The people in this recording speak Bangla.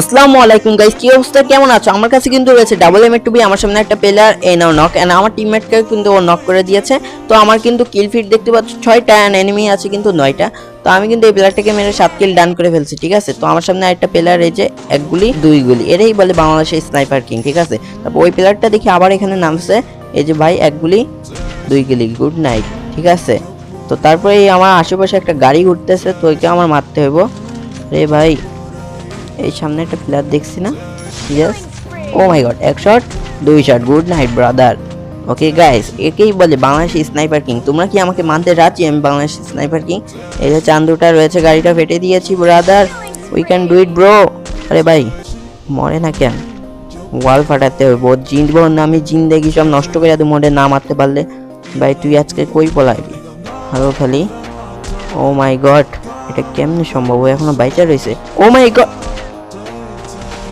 আসসালামু আলাইকুম গাইস কি অবস্থা? কেমন আছো? আমার কাছে কিন্তু রয়েছে ডাবল এম টু বি আমার সামনে একটা প্লেয়ার এই নাও নক এন্ড আমার টিমমেটকে কিন্তু ও নক করে দিয়েছে। তো আমার কিন্তু কিল ফিট দেখতে পাচ্ছ, ছয়টা এন্ড এনিমি আছে কিন্তু নয়টা। তো আমি কিন্তু এই প্লেয়ারটাকে মেরে সাত কিল ডান করে ফেলছি, ঠিক আছে? তো আমার সামনে একটা প্লেয়ার এই যে এক গুলি, দুই গুলি এটাই বলে বাংলাদেশের স্নাইপার কিং ঠিক আছে? তারপর ওই প্লেয়ারটা দেখি আবার এখানে নামছে, এই যে ভাই এক গুলি, দুই গুলি গুড নাইট ঠিক আছে? তো তারপরে আমার আশেপাশে একটা গাড়ি ঘুরতেছে, তো ওইকে আমার মারতে হইব। রে ভাই এই সামনে একটা প্লেয়ার দেখছি না? ইয়েস ও মাই গড এক শট দুই shot good night brother okay guys একেই বলে বাংলাদেশি স্নাইপার কিং তোমরা কি আমাকে মানতে রাজি আমি বাংলাদেশি স্নাইপার কিং এই যে চান্দুটা রয়েছে, গাড়িটা ফেটে দিয়েছি brother we can do it bro আরে ভাই, মরে না কেন? ওয়াল ফাটাতে হবে বহুত জিনব না আমি, জিন্দেগি সব নষ্ট করে যাতে মোড়ে না মারতে পারলে। ভাই, তুই আজকে কই পলাইবি? হ্যালো খালি। ও মাই গড এটা কেমনে সম্ভব? ও এখনও বাইচা রয়েছে ও মাই গড